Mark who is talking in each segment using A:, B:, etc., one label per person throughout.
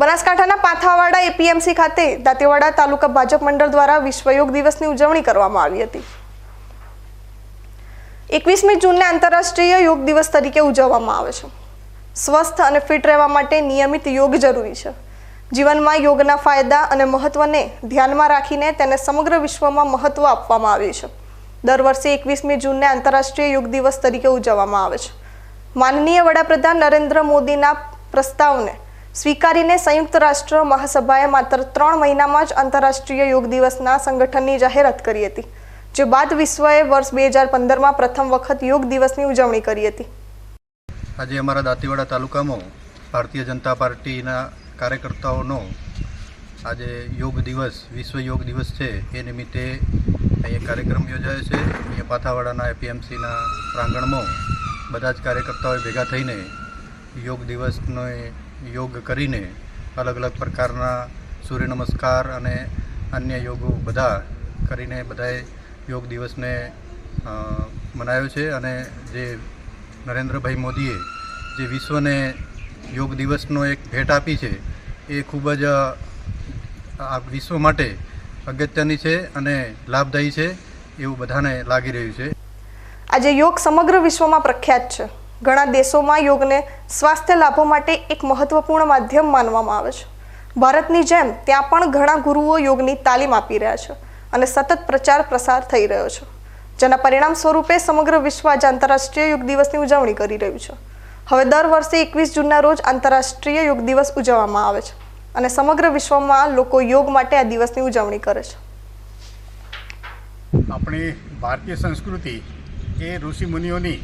A: બનાસકાંઠાના પાથાવાડા એપીએમસી ખાતે દાંતેવાડા તાલુકા ભાજપ મંડળ દ્વારા વિશ્વ યોગ દિવસની ઉજવણી કરવામાં આવી હતી. એકવીસમી જૂનને આંતરરાષ્ટ્રીય યોગ દિવસ તરીકે ઉજવવામાં આવે છે. સ્વસ્થ અને ફિટ રહેવા માટે નિયમિત યોગ જરૂરી છે. જીવનમાં યોગના ફાયદા અને મહત્વને ધ્યાનમાં રાખીને તેને સમગ્ર વિશ્વમાં મહત્વ આપવામાં આવ્યું છે. દર વર્ષે એકવીસમી જૂનને આંતરરાષ્ટ્રીય યોગ દિવસ તરીકે ઉજવવામાં આવે છે. માનનીય વડાપ્રધાન નરેન્દ્ર મોદીના પ્રસ્તાવને સ્વીકારીને સંયુક્ત રાષ્ટ્ર મહાસભાએ માત્ર ત્રણ મહિનામાં જ આંતરરાષ્ટ્રીય યોગ દિવસના સંગઠનની જાહેરાત કરી હતી, જે બાદ વિશ્વએ વર્ષ બે હજાર પંદરમાં પ્રથમ વખત યોગ દિવસની ઉજવણી કરી હતી.
B: આજે અમારા દાંતીવાડા તાલુકામાં ભારતીય જનતા પાર્ટીના કાર્યકર્તાઓનો આજે યોગ દિવસ, વિશ્વ યોગ દિવસ છે. એ નિમિત્તે અહીંયા કાર્યક્રમ યોજાયો છે. અહીંયા પાથાવાડાના એપીએમસીના પ્રાંગણમાં બધા જ કાર્યકર્તાઓએ ભેગા થઈને યોગ દિવસનો યોગ કરીને અલગ અલગ પ્રકારના સૂર્ય નમસ્કાર અને અન્ય યોગો બધા કરીને બધાએ યોગ દિવસને મનાવ્યો છે અને જે નરેન્દ્રભાઈ મોદીએ જે વિશ્વને યોગ દિવસનો એક ભેટ આપી છે, એ ખૂબ જ આ વિશ્વ માટે અગત્યની છે અને લાભદાયી છે એવું બધાને લાગી રહ્યું છે.
A: આજે યોગ સમગ્ર વિશ્વમાં પ્રખ્યાત છે. ઘણા દેશોમાં યોગને સ્વાસ્થ્ય લાભો માટે એક મહત્વપૂર્ણ માધ્યમ માનવામાં આવે છે. ભારતની જેમ ત્યાં પણ ઘણા ગુરુઓ યોગની તાલીમ આપી રહ્યા છે અને સતત પ્રચાર પ્રસાર થઈ રહ્યો છે. જેના પરિણામ સ્વરૂપે સમગ્ર વિશ્વ આજે આંતરરાષ્ટ્રીય યોગ દિવસની ઉજવણી કરી રહ્યું છે. હવે દર વર્ષે એકવીસ જૂનના રોજ આંતરરાષ્ટ્રીય યોગ દિવસ ઉજવવામાં આવે છે અને સમગ્ર વિશ્વમાં લોકો યોગ માટે આ દિવસની ઉજવણી કરે છે.
C: આપણી ભારતીય સંસ્કૃતિ એ ઋષિ મુનિઓની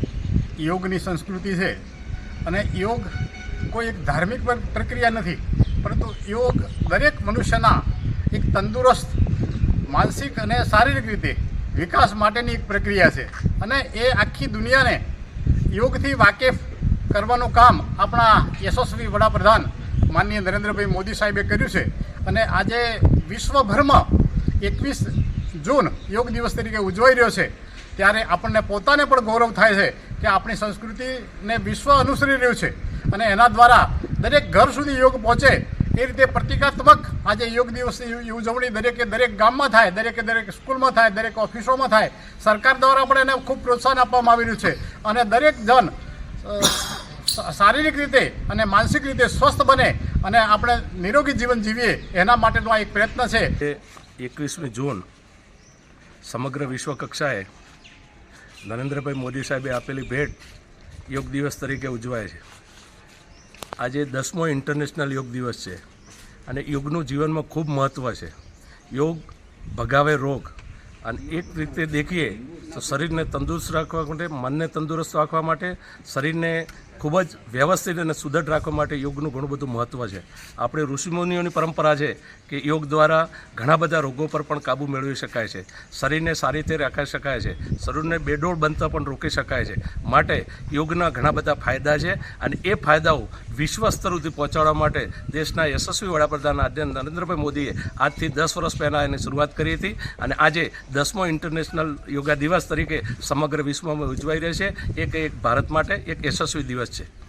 C: યોગની સંસ્કૃતિ છે. અને યોગ કોઈ એક ધાર્મિક પ્રક્રિયા નથી, પરંતુ યોગ દરેક મનુષ્યના એક તંદુરસ્ત, માનસિક અને શારીરિક રીતે વિકાસ માટેની એક પ્રક્રિયા છે. અને એ આખી દુનિયાને યોગથી વાકેફ કરવાનું કામ આપણા યશસ્વી વડાપ્રધાન માનનીય નરેન્દ્રભાઈ મોદી સાહેબે કર્યું છે. અને આજે વિશ્વભરમાં એકવીસ જૂન યોગ દિવસ તરીકે ઉજવાઈ રહ્યો છે. ત્યારે આપણને પોતાને પણ ગૌરવ થાય છે કે આપણી સંસ્કૃતિને વિશ્વ અનુસરી રહ્યું છે. અને એના દ્વારા દરેક ઘર સુધી યોગ પહોંચે એ રીતે પ્રતિકાત્મક આજે યોગ દિવસની ઉજવણી દરેકે દરેક ગામમાં થાય, દરેકે દરેક સ્કૂલમાં થાય, દરેક ઓફિસોમાં થાય. સરકાર દ્વારા પણ એને ખૂબ પ્રોત્સાહન આપવામાં આવી રહ્યું છે. અને દરેક જન શારીરિક રીતે અને માનસિક રીતે સ્વસ્થ બને અને આપણે નિરોગી જીવન જીવીએ એના માટેનો આ એક પ્રયત્ન છે.
D: એકવીસમી જૂન સમગ્ર વિશ્વ કક્ષાએ નરેન્દ્રભાઈ મોદી સાહેબે આપેલી ભેટ યોગ દિવસ તરીકે ઉજવાય છે. આજે દસમો ઇન્ટરનેશનલ યોગ દિવસ છે અને યોગનું જીવનમાં ખૂબ મહત્ત્વ છે. યોગ ભગાવે રોગ અને એક રીતે દેખીએ તો શરીરને તંદુરસ્ત રાખવા માટે, મનને તંદુરસ્ત રાખવા માટે, શરીરને ખૂબ જ વ્યવસ્થિત અને સુદૃઢ રાખવા માટે યોગનું ઘણું બધું મહત્ત્વ છે. આપણે ઋષિમુનિઓની પરંપરા છે કે યોગ દ્વારા ઘણા બધા રોગો પર પણ કાબૂ મેળવી શકાય છે. શરીરને સારી રીતે રાખી શકાય છે. શરીરને બેડોળ બનતા પણ રોકી શકાય છે. માટે યોગના ઘણા બધા ફાયદા છે અને એ ફાયદાઓ વિશ્વ સ્તર સુધી પહોંચાડવા માટે દેશના યશસ્વી વડાપ્રધાન આદ્ય નરેન્દ્રભાઈ મોદીએ આજથી દસ વર્ષ પહેલાં એની શરૂઆત કરી હતી અને આજે દસમો ઇન્ટરનેશનલ યોગા દિવસ તરીકે સમગ્ર વિશ્વમાં ઉજવાઈ રહ્યો છે. એક એક ભારત માટે, એક યશસ્વી દિવસ છે